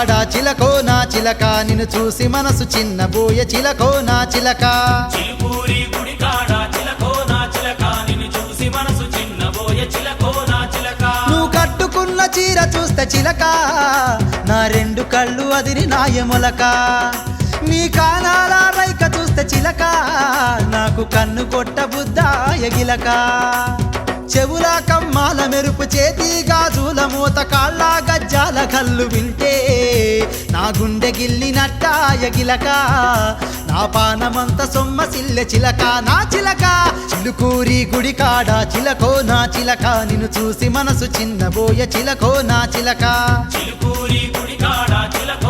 కాడ చిలకో నా చిలక నిన్ను చూసి మనసు చిన్నబోయ చిలకో నా చిలక. చిలుకూరి గుడి కాడ చిలకో నా చిలక నిన్ను చూసి మనసు చిన్నబోయే చిలకో నా చిలక. నువ్వు కట్టుకున్న చీర చూస్తే చిలక నా రెండు కళ్ళు అదిరి నాయములక నీ కానాల రైక చూస్తే చిలక నాకు కన్ను కొట్ట బుద్ధ ఎగిలక. చెవుల కమ్మాల మెరుపు చేతి గాజుల మూత కాళ్ళ గజ్జాల కళ్ళు వింటే నా గుండె గిల్లినట్ట ఎగిలక నా పానమంత సొమ్మ సిల్లె చిలక నా చిలక చిలుకూరి గుడి కాడ చిలకో నా చిలక నిన్ను చూసి మనసు చిన్నబోయ చిలకో నా చిలక. చిలుకూరి గుడి కాడ చిలకో చిలక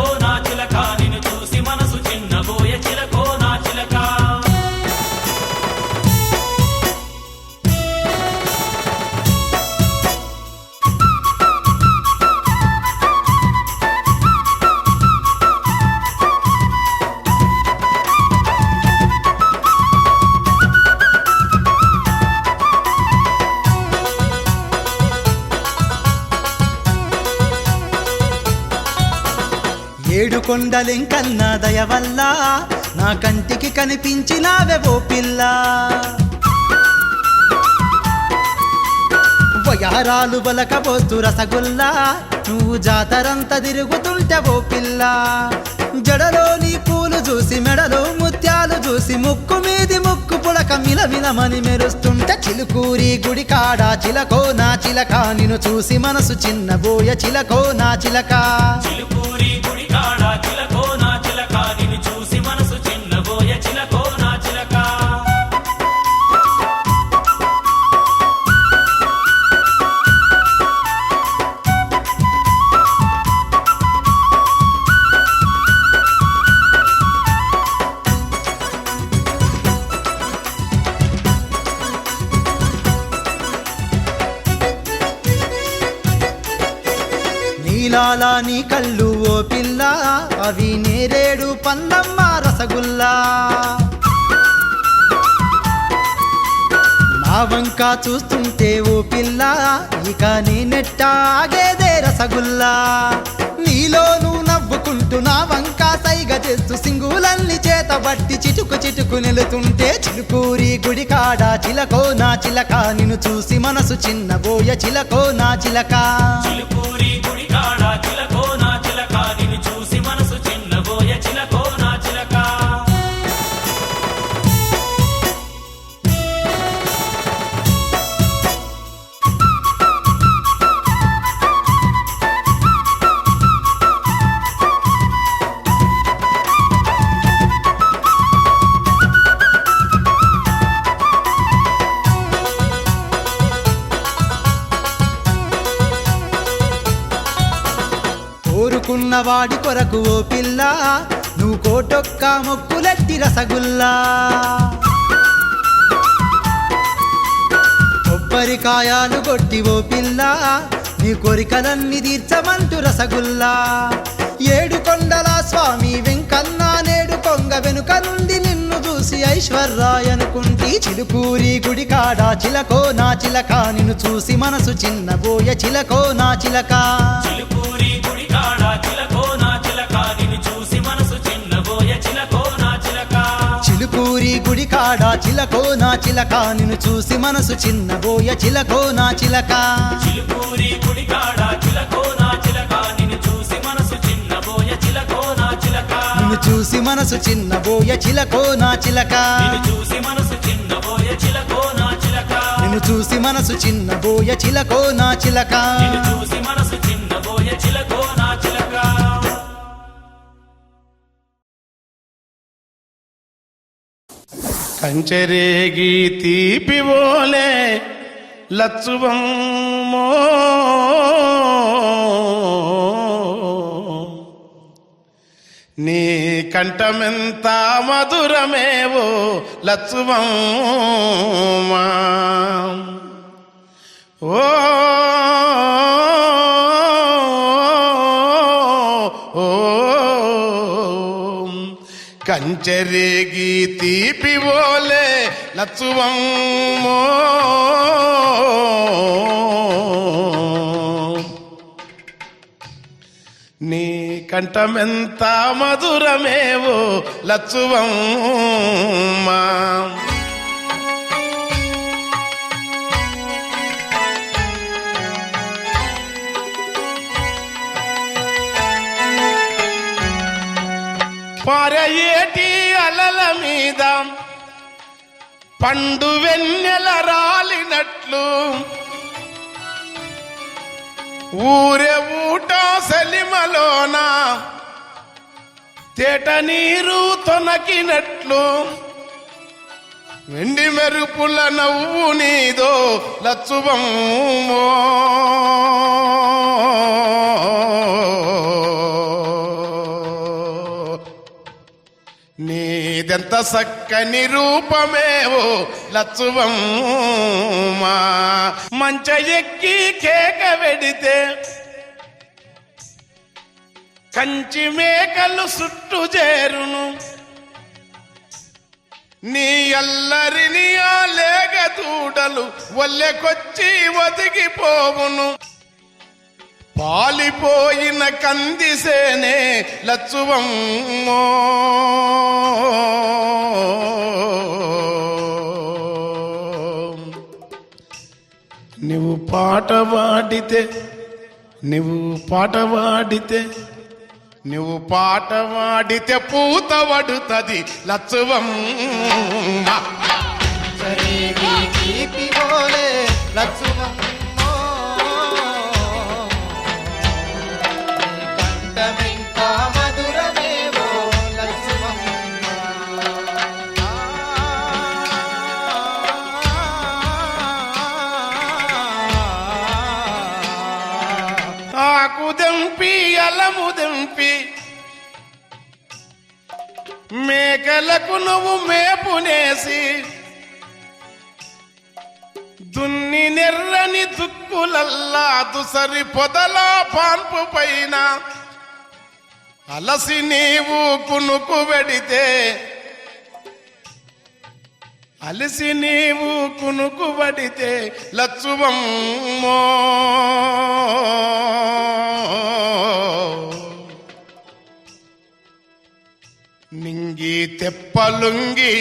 కొండలింకన్నా దయ వల్ల నా కంటికి కనిపించినావే ఓ పిల్ల. వయారాలు బలకపోతు రసగుల్లా నువ్వు జాతరంతా తిరుగుతుంటే ఓ పిల్ల. జడలోని పూలు చూసి మెడలో ముత్యాలు చూసి ముక్కు మీది ముక్కు పుడక మిలమిలమని మెరుస్తుంటే చిలుకూరి గుడి కాడ చిలకో నా చిలక నిన్ను చూసి మనసు చిన్నబోయ చిలకో నా చిలక. చిలుకూరి గుడి కాడ చిలకో నా చిలక నిన్ను చూసి మనసు నీ పందమ్మ రసగుల్లా. నా వంక చూస్తుంటే ఓ పిల్ల ఇక నేనెట్టాగేదే రసగుల్లా. నీలోనూ నవ్వుకుంటూ నా వంక సైగ చేస్తూ సింగులల్ని చేత బట్టి చిటుకు చిటుకు నిలుతుంటే చిలుకూరి గుడికాడ చిలకో నా చిలక నిన్ను చూసి మనసు చిన్నబోయ చిలకో నా చిలక. చిలుకూరి గుడికాడ చిలకో నా ఉన్నవాడి కొరకు ఓ పిల్ల నువ్వు కోటొక్క మొక్కులెట్టి రసగుల్లా. కొబ్బరికాయాలు కొట్టి ఓ పిల్ల నీ కోరికలన్నీ తీర్చమంటూ రసగుల్లా. ఏడు కొండల స్వామి వెంకన్న కొంగ వెనుక నుండి నిన్ను చూసి ఐశ్వర్రాయ్ అనుకుంటి చిలుకూరి గుడి కాడ చిలకో నా చిలక నిన్ను చూసి మనసు చిన్నబోయ చిలకో నా చిలక. చిలుకూరి గుడి కాడ చిలకో నా చిలక నిన్ను చూసి మనసు చిన్నబోయే చిలకో నా చిలక. చిలుకూరి గుడి కాడ చిలకో నా చిలక నిన్ను చూసి మనసు చిన్నబోయ చిలకో నా చిలక. చిలుకూరి గుడి కాడ చిలకో నా చిలక. చూసి మనసు చిన్నబోయ చిలకో నా చిలక. చూసి మనసు చిన్నబోయే చిలకో నా చిలక. నిన్ను చూసి మనసు చిన్నబోయ చిలకో నా చిలక. చూసి మనసు చిన్నబోయే చిలకో నా చిలక. కంచెరేగి తీపివోలే లచ్చువమ్మో. నీ కంఠమెంత మధురమేవో లచ్చువమ్మా. ఓ ఓ కంచెరేగి తీపివోలే లచ్చువమ్మో. కంఠమెంత మధురమేవో లచ్చువమ్మా పారయేటి అలల మీద పండు వెన్నెల రాలినట్లు ఊరే ఊట సెలిమలోన తేట నీరు తొనకినట్లు వెండి మెరుపుల నవ్వు నీదో లచ్చువమ్మో. ఇదెంత సక్కని రూపమేవో లచ్చువమ్మా మంచ ఎక్కి కేక వెడితే కంచి మేకలు సుట్టు చేరును. నీ అల్లరిని ఆ లేగ దూడలు వల్లెకొచ్చి వదిగిపోవును. పాలిపోయిన కందిసేనే లచ్చువమ్మో. పాట పాడితే నువ్వు పాట పాడితే నువ్వు పాట వాడితే పూత పడుతుంది లచ్చువమ్మ మేకలకు నువ్వు మేపునేసి దున్ని నెర్రని దుక్కులల్లా దుసరి పొదల పాన్పు పైన అలసి నీవు కునుకు వెడితే అలసి నీవు కునుకు పడితే లచ్చువమ్మో. నింగి తెప్పలుంగి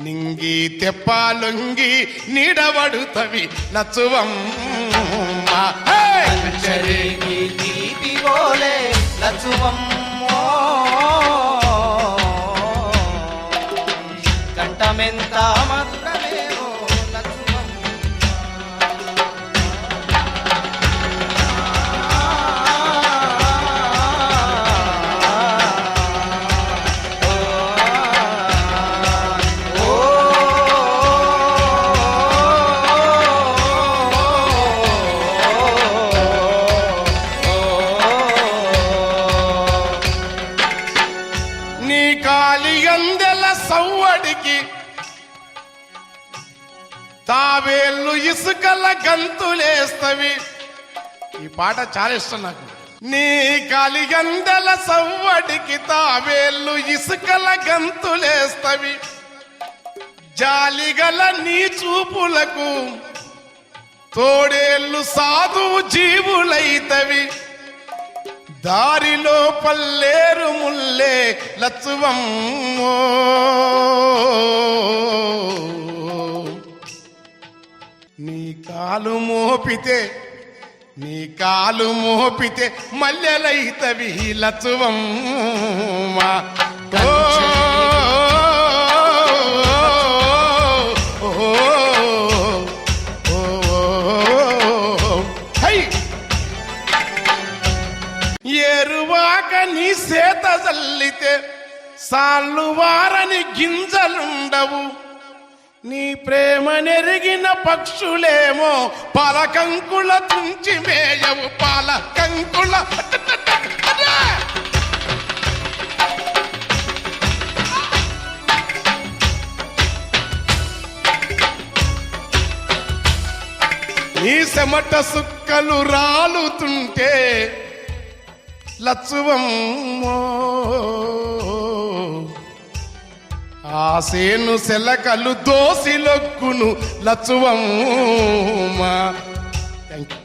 నింగి తెప్పాలుంగి నీడబడుతవి లచ్చువమ్మ హే! పాట చాలా ఇష్టం నాకు. నీ కాలి సవ్వడికి తావేళ్ళు ఇసుకల గంతులేస్తవి. జాలిగల నీ చూపులకు తోడేళ్ళు సాధువు జీవులైతవి. దారిలో పల్లేరు ముల్లే లచ్చువమ్మో. నీ కాలు మోపితే నీ కాలు మోపితే మల్లెలైతవి లచువం ఎరువాక ఓ, ఓ, హై! నీ సేత జల్లితే సాళ్ళు వారని గింజలుండవు. నీ ప్రేమ నెరిగిన పక్షులేమో పాలకంకుల తుంచి మేయవు పాలకంకుల నీ చెమట సుక్కలు రాలుతుంటే లచ్చువమ్మో. ఆ సేను దోసి లొక్కును లచ్చువమ్మ. థ్యాంక్ యూ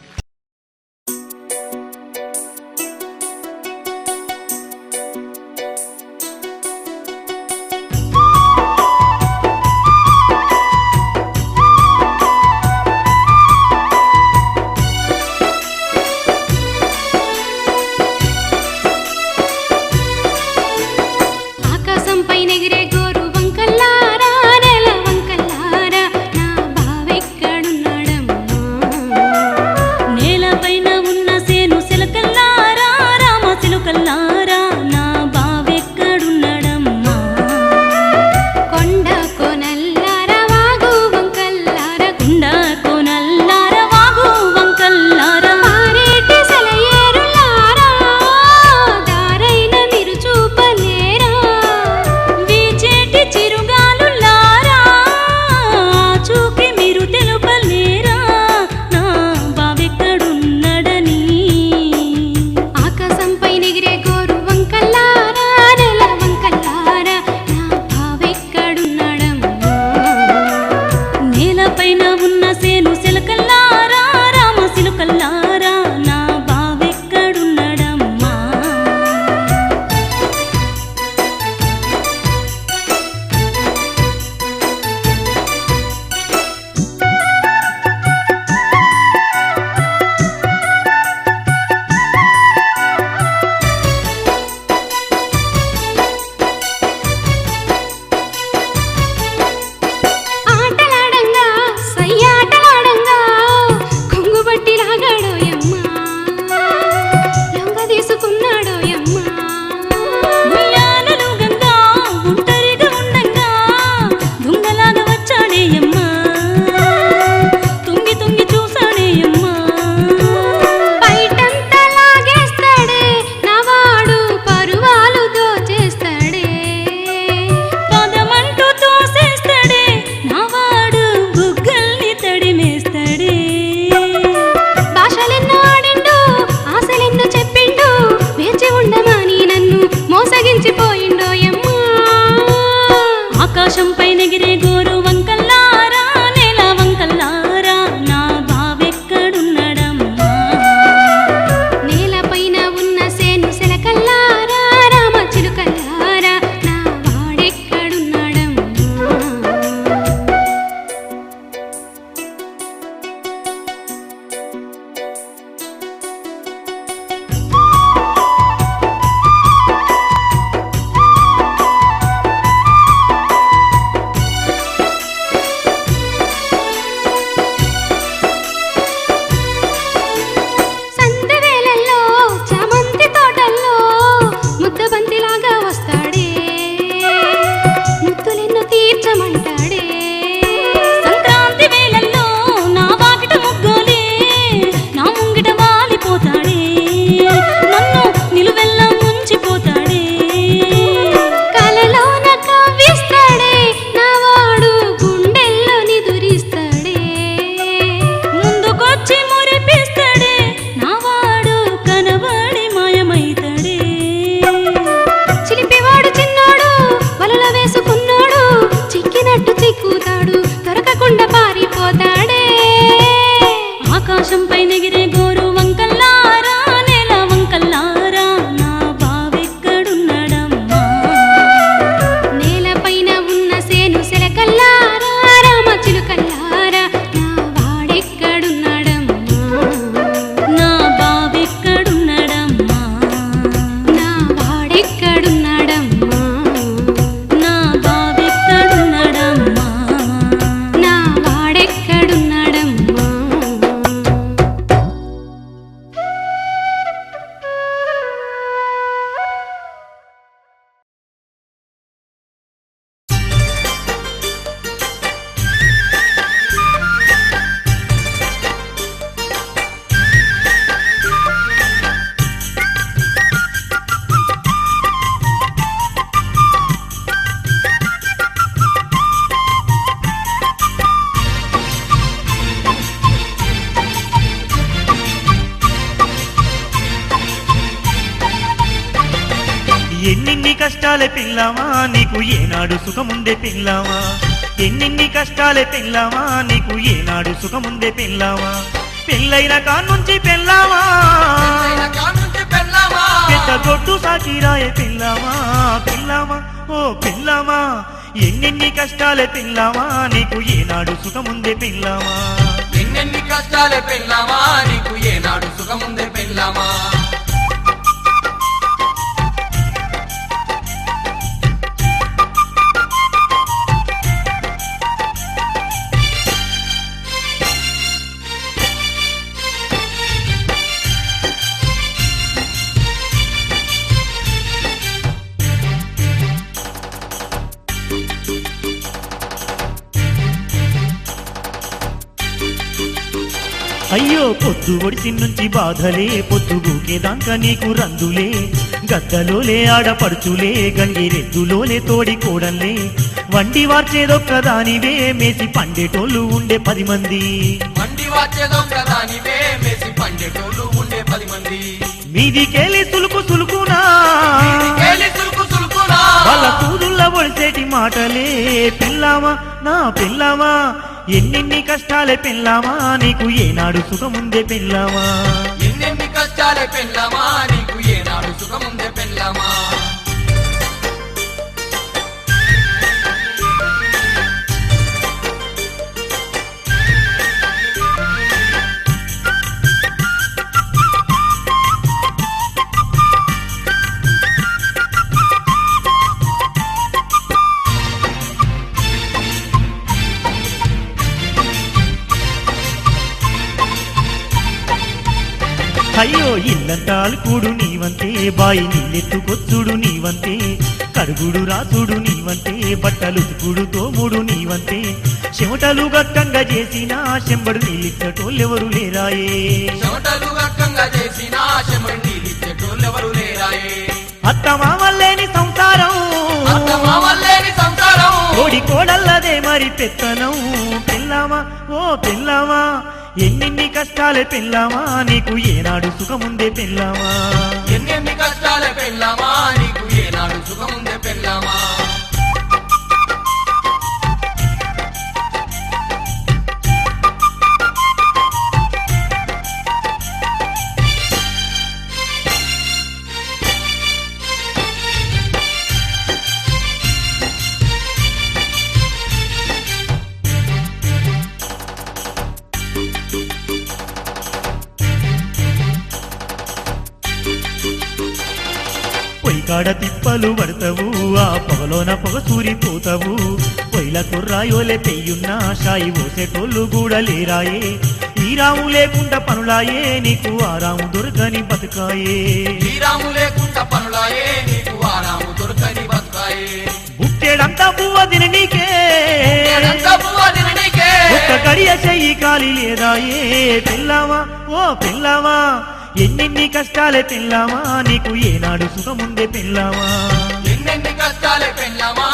కష్టాలే పిల్లామా నీకు ఏనాడు సుఖముందే పిల్లామా ఎన్నెన్ని కష్టాలే పిల్లామా నీకు ఏనాడు సుఖముందే పిల్లామా పెళ్ళైన కానుంచి పెళ్ళామా? పెద్ద గొడ్డు సాకిరాయే పిల్లామా పిల్లామా ఓ పిల్లామా ఎన్నెన్ని కష్టాలే పిల్లామా నీకు ఏనాడు సుఖముందే పిల్లామా ఎన్నెన్ని కష్టాలే పెళ్ళామా నీకు ఏనాడు సుఖముందే పెళ్ళామా పొద్దు ఒడిసి నుంచి బాధలే పొద్దు గూకేదాంక నీకు రందులే. గద్దలోలే ఆడపడుచులే గంగిరెద్దులోలే తోడి కోడల్లే. వండి వార్చేదొక్కదానివే మేసి పండేటోళ్ళు ఉండే పది మంది. మండి వచ్చేదొక్కదానివే మెసి పండేటోళ్ళు ఉండే పది మంది. మీదికెళ్ళి సులుకు సులుకునా? వాళ్ళ కూదుళ్ళ ఒడిసేటి మాటలే. పిల్లామా నా పిల్లామా ఎన్నెన్ని కష్టాలే పెళ్ళామా? నీకు ఏనాడు సుఖముందే పెళ్ళామా? ఎన్నెన్ని కష్టాలే పెళ్ళామా? అయ్యో ఇల్లంటాలు కూడు నీవంతే బాయి నీళ్ళెత్తుకొచ్చుడు నీవంతే కడుగుడు రాసుడు నీవంతే బట్టలు ఉతుకుడు తోముడు నీవంతే చెమటలు గట్టంగా చేసిన చెంబడు నీళ్ళిచ్చటోళ్ళెవరు లేరాయే. చెమటలు గక్కంగా చేసిన నీళ్ళిచ్చేటోళ్ళెవరు లేరాయే. సంసారం కోడి కోడల్లదే మరి పెత్తనం. పిల్లామా ఓ పిల్లామా ఎన్నెన్ని కష్టాలే పిల్లామా నీకు ఏనాడు సుఖముందే పిల్లామా ఎన్నెన్ని కష్టాలే పెళ్ళామా? నీకు ఏనాడు సుఖముందే పెళ్ళామా? తిప్పలు పడతావు ఆ పొగలోన పొగ సూరిపోతావు. పొయ్యిల కుర్రాయోలే పెయ్యున్నా షాయి పోసేటోళ్ళు కూడా లేరాయే. ఈ రాము లేకుండా పనులాయే నీకు ఆ రాము దొరకని బతుకాయే. ఈ రాము లేకుండా పనులాయే నీకు ఆరాము దొరకని బతుకాయే. బుట్టేడంతా పువ్వ తిని నీకే. ఏడంతా పువ్వ తిననీకే. ఒక్క గడియ చెయ్యి కాలి లేదాయే. పిల్లామా ఓ పిల్లామా ఎన్నెన్ని కష్టాలే పిల్లామా నీకు ఏనాడు సుఖముందే పిల్లామా ఎన్నెన్ని కష్టాలే పెళ్ళామా?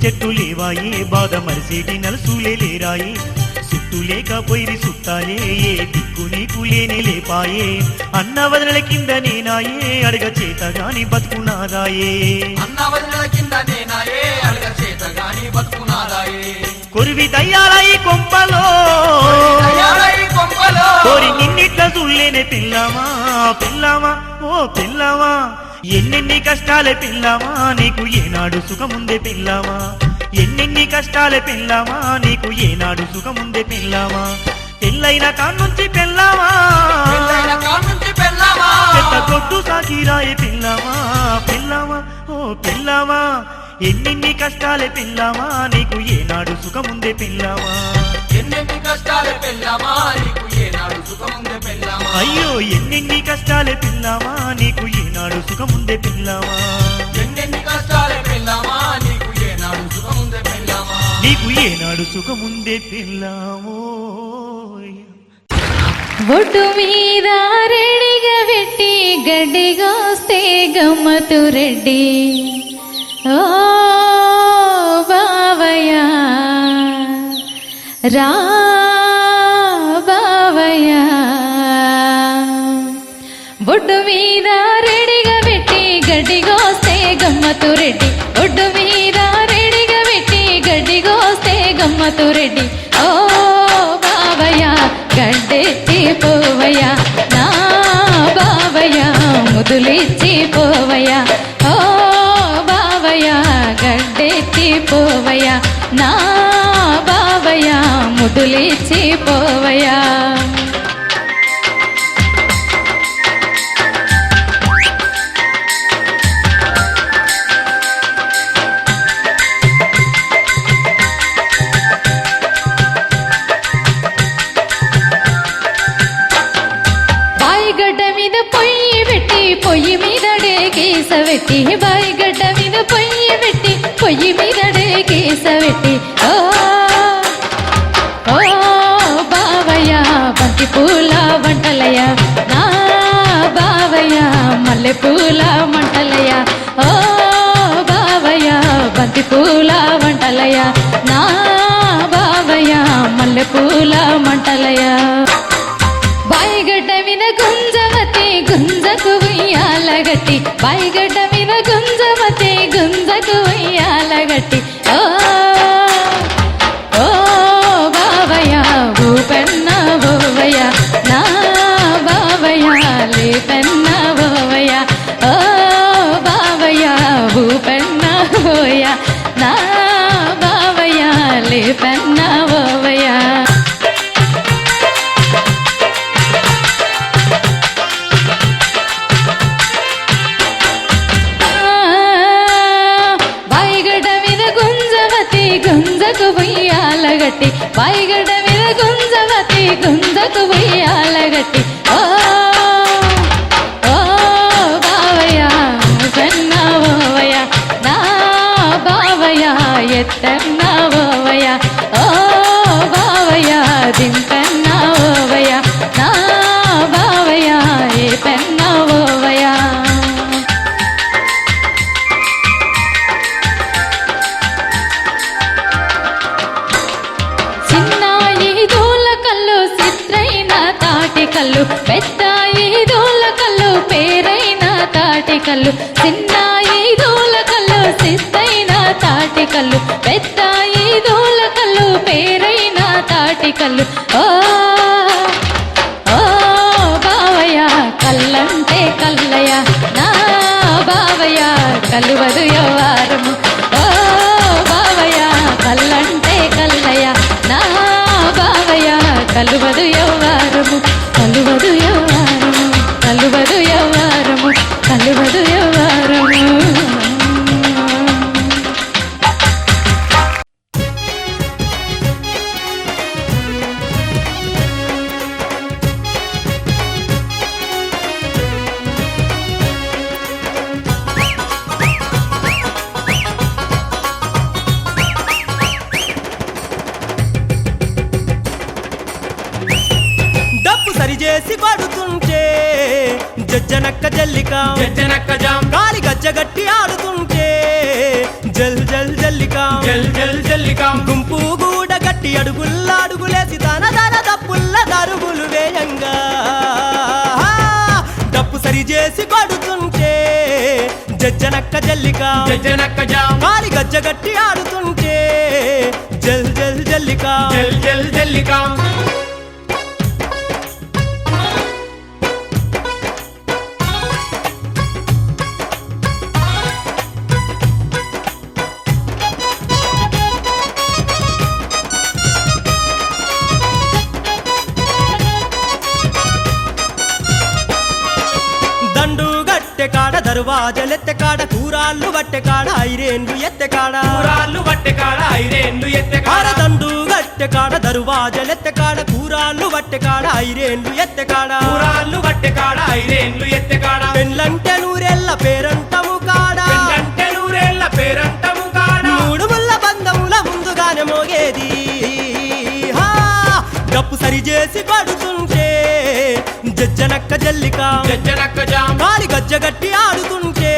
ముచ్చెట్టు లేవాయే బాధ మరిసేటి నలుసులే లేరాయే. సుట్టు లేక పొయిరి సుట్టాలే ఏ దిక్కు నీకు లేని లేపాయే. అన్న వదనల కింద నేనాయే అడగ చేత గాని బతుకునాదాయే. అన్న వదిన కింద నేనాయే అడగ చేత గాని బతుకునాదాయే. కొరివి దయ్యాలై కొంపలో. కోరి నిన్నిట్ల చూడలేనే పిల్లమా పిల్లమా ఓ పిల్లమా. ఎన్నెన్ని కష్టాలే పిల్లమా నీకు ఏనాడు సుఖముందే పిల్లమా? ఎన్నెన్ని కష్టాలే పిల్లమా నీకు ఏనాడు సుఖముందే పిల్లమా? పెళ్ళైన కాన్నుంచి పెద్ద కొట్టు సాకిరాయే పిల్లమా? పిల్లమా? ఓ పిల్లమా ఎన్నెన్ని కష్టాలే పిల్లమా నీకు ఏనాడు సుఖముందే పిల్లమా? ఎన్నెన్ని కష్టాలే పెళ్ళామా నీకు అయ్యో ఎన్నెన్ని కష్టాలే పిల్లామా నీకు ఈనాడు సుఖముందే పిల్లామా ఎన్నెన్ని కష్టాలే పెళ్ళామా? నీకు ఏనాడు సుఖముందే పెళ్ళామా? నీకు ఏనాడు సుఖముందే పిల్లామో ఒడ్డు మీద రెడిగా పెట్టి గడ్డిగా వస్తే గమ్మతు రెడ్డి. ఓ బావయ్య రా గమ్మతు రెడ్డి ఒడ్డు మీద రెడిగా పెట్టి గడ్డిగోస్తే గమ్మతు రెడ్డి ఓ బావయ్య గడ్డెత్తి పోవయ్య. నా బావయ్య ముదులిచ్చి పోవయ్య. ఓ బావయ్య గడ్డెత్తి పోవయ్య. నా బావయ్య ముదులిచ్చి పోవయ్యా. పెట్టి బాయిగడ్డ మీద పొయ్యి పెట్టి పొయ్యి మీద కేస పెట్టి. ఓ బావయ్య బంతి పూల వంటలయ్య. నా బావయ్య మల్లె పూల మంటలయ్య ఓ బావయ్య బంతి పూల వంటలయ్య. నా బావయ్య మల్లె పూల మంటలయ్య బాయిగడ్డ మీద గుంజవతి గుంజకు ఉయ్యాలగట్టి. బాయిగడ్డ మీద గుంజవతి గుంజకు ఉయ్యాలగట్టి. ఓ ఓ బావయ్య ఊపెన్న ఓవయ్య. నా బావయ్య లేపెన్న ఓవయ్య. ఓ బావయ్య ఊపెన్న ఓయ నా బావయ్య లేపెన్న ఓవయ్య. ఉయ్యాలగట్టి బాయిగడ్డ మీద గుంజవతి గుంజకు ఉయ్యాలగట్టి ఓ ఓ తాటి కళ్ళు చిన్నాయి దూల కళ్ళు సిద్ధైన తాటి కళ్ళు పెద్ద దూల కళ్ళు పేరైన తాటి కళ్ళు సరిచేసి కొడుతుంటే జజ్జనక్క జల్లిక జజ్జనక్క జాం గాలి గజ్జగట్టి ఆడుతుంటే జల్ జల్ జల్లిక జల్ జల్ జల్లికాం. గుంపు గూడ గట్టి అడుగుల్ల అడుగులేసి తన తన దప్పుల్ల దరుగులు వేయంగా. డప్పు సరిచేసి కొడుతుంటే జజ్జనక్క జల్లిక జజ్జనక్క జాం గాలి గజ్జగట్టి ఆడుతుంటే జల్ జల్ జల్లిక. జల్ జల్ జల్లికాం. కాడ దర్వాజలెత్తె కాడ కూరాళ్ళు వట్టె కాడ ఐరేండ్లు ఎత్తె కాడ. కూరాళ్ళు వట్టె కాడ ఐదేండ్లు ఎత్తె కాడ. కాడ దండు గట్టె కాడ దర్వాజలెత్తె కాడ కూరాళ్ళు వట్టె కాడ ఐరేండ్లు ఎత్తె కాడ. కూరాళ్ళు వట్టె కాడ ఐదేండ్లు ఎత్తె కాడ. పెళ్ళంటే నూరెళ్ళ పేరంటము కాడ. పెళ్ళంటే నూరేళ్ళ పేరంటము కాడ. మూడు ముళ్ళ బంధముల ముందుగా తానే మోగేది! డప్పు సరి చేసి పడుతుంటే జజ్జనక్క జల్లిక. జజ్జనక్క జాం కాలి గజ్జగట్టి ఆడుతుంటే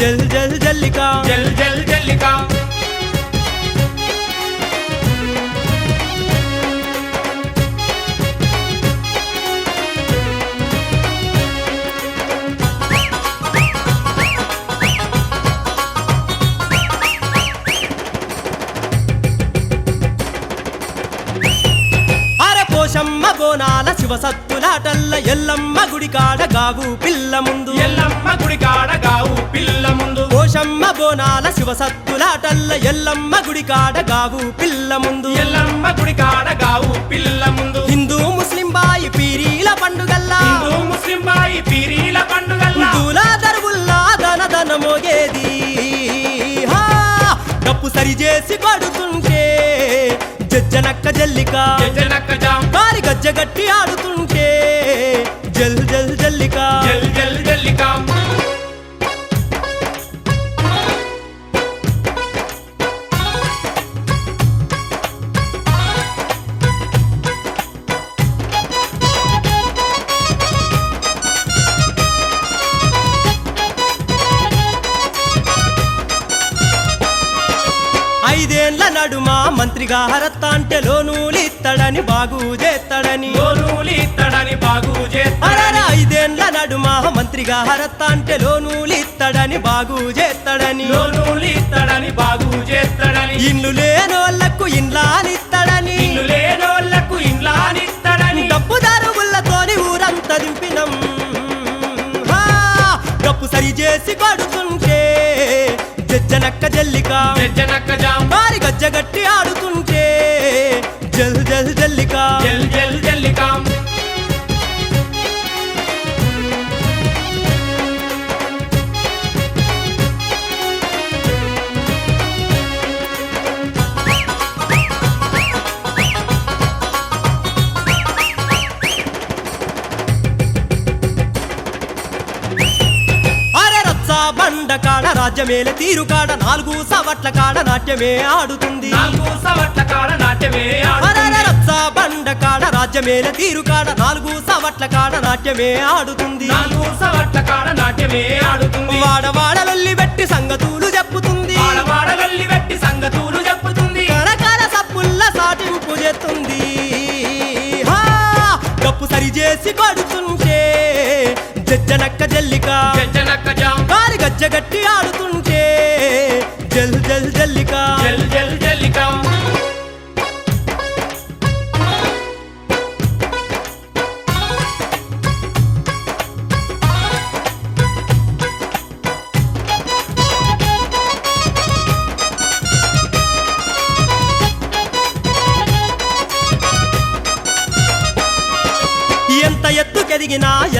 జల్ జల్ జల్లిక. జల్ జల్ జల్లిక. పోషమ్మ బోనాల శివసత్తులాటల్ల ఎల్లమ్మ గుడి కాడ గావు పిల్ల ముందు. ఎల్లమ్మ గుడి కాడ గావు పిల్ల ముందు. పోషమ్మ బోనాల శివసత్తులాటల్ల ఎల్లమ్మ గుడి కాడ గావు పిల్ల ముందు. ఎల్లమ్మ గుడి కాడ గావు పిల్ల ముందు. హిందూ ముస్లిం బాయి పీరీల పండుగల్లా. హిందూ ముస్లిం బాయి పీరీల పండుగల్లా. దులా దరువుల్లా దన దన మోగేది. హా! డప్పు సరి చేసి పడుతుంటే జజ్జనక్క జల్లిక. జజ్జనక్క జాం కాలి గజ్జగట్టి ఆడుతుంటే మంత్రిగా హరత్త అంటే లోనూలిత్తడని బాగు చేస్తాడని గోనూలిత్తడని బాగు చేస్తాడని ఐదేండ్ల నడుమ మంత్రిగా హరత్త అంటే లోనూలిత్తడని బాగు చేస్తాడని లోనూలిత్తడని బాగు చేస్తాడని ఇల్లు లేనోళ్ళకు ఇండ్లానిత్తడని. ఇల్లు లేనోళ్ళకు ఇండ్లానిత్తడని. డబ్బు దారువులతోని ఊరంతా దింపినం! డప్పు సరి చేసి కొడుతుంటే జజ్జనక్క జల్లిక. జజ్జనక్క జాం మారి గజ్జగట్టి ఆడుతుంటే జల్ జల్ జల్లిక. జల్ జల్ జల్లిక కాడ రాజ్యమేల తీరు కాడ నాలుగు సవట్ల కాడ నాట్యమే ఆడుతుంది. సవట్ల కాడ నాట్యమే రచ్చ బండ కాడ రాజ్యమేల తీరు కాడ నాలుగు సవట్ల కాడ నాట్యమే ఆడుతుంది. సవట్ల కాడ నాట్యమే ఆడుతుంది. వాడవాడలొల్లి పెట్టి సంగతులు చెప్పుతుంది. సంగతులు చెప్పుతుంది. కరకర సప్పుల్ల సాటింపు చేస్తుంది. హా! డప్పు సరి చేసి కొడుతుంటే జజ్జనక్క జల్లిక. జజ్జనక్క జాం కాలి గజ్జగట్టి ఆడుతుంటే జల్ జల్ జల్లికా. జల్ జల్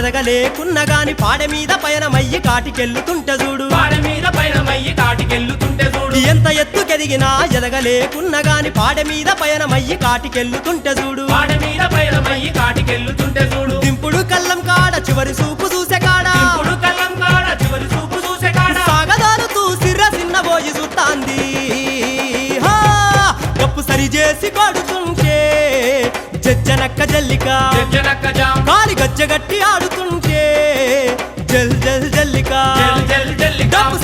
ఎదగలేకున్న గాని పాడ మీద పయనమయ్యి కాటికెళ్ళుతుంటే చూడు. వాడ మీద పైన మయ్యి కాటికెళ్ళుతుంటే చూడు. ఎంత ఎత్తుకెదిగినా ఎదగలేకున్న గాని పాడ మీద పయనమయ్యి కాటికెళ్ళుతుంటే చూడు. వాడ మీద పైన మయ్యి కాటికెళ్ళుతుంటే చూడు. దింపుడు కళ్ళం కాడ చివరి చూపు చూసే కాడ. ఇప్పుడు కళ్ళం కాడ చివరి చూపు చూసే కాడ. సాగదారుతూ సిర్ర సిన్న పోయి చూస్తాంది హా! డప్పు సరి చేసి కొడుతుంటే జజ్జనక్క జల్లిక. కాలి గజ్జగట్టి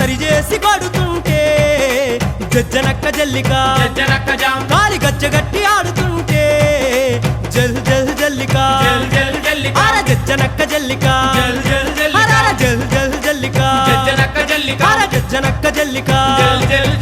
జల్లిక డప్పు సరి చేసి కొడుతుంటే జజ్జనక్క జల్లిక జజ్జనక్క జాం కాలి గజ్జగట్టి ఆడుతుంటే జల్ జల్ జల్లిక. జల్ జల్ జల్లిక. అర జజ్జనక్క జల్లిక. జల్ జల్ జల్లిక. అరర జల్ జల్ జల్లిక. జజ్జనక్క జల్లిక. అర జజ్జనక్క జల్లిక. జల్ జల్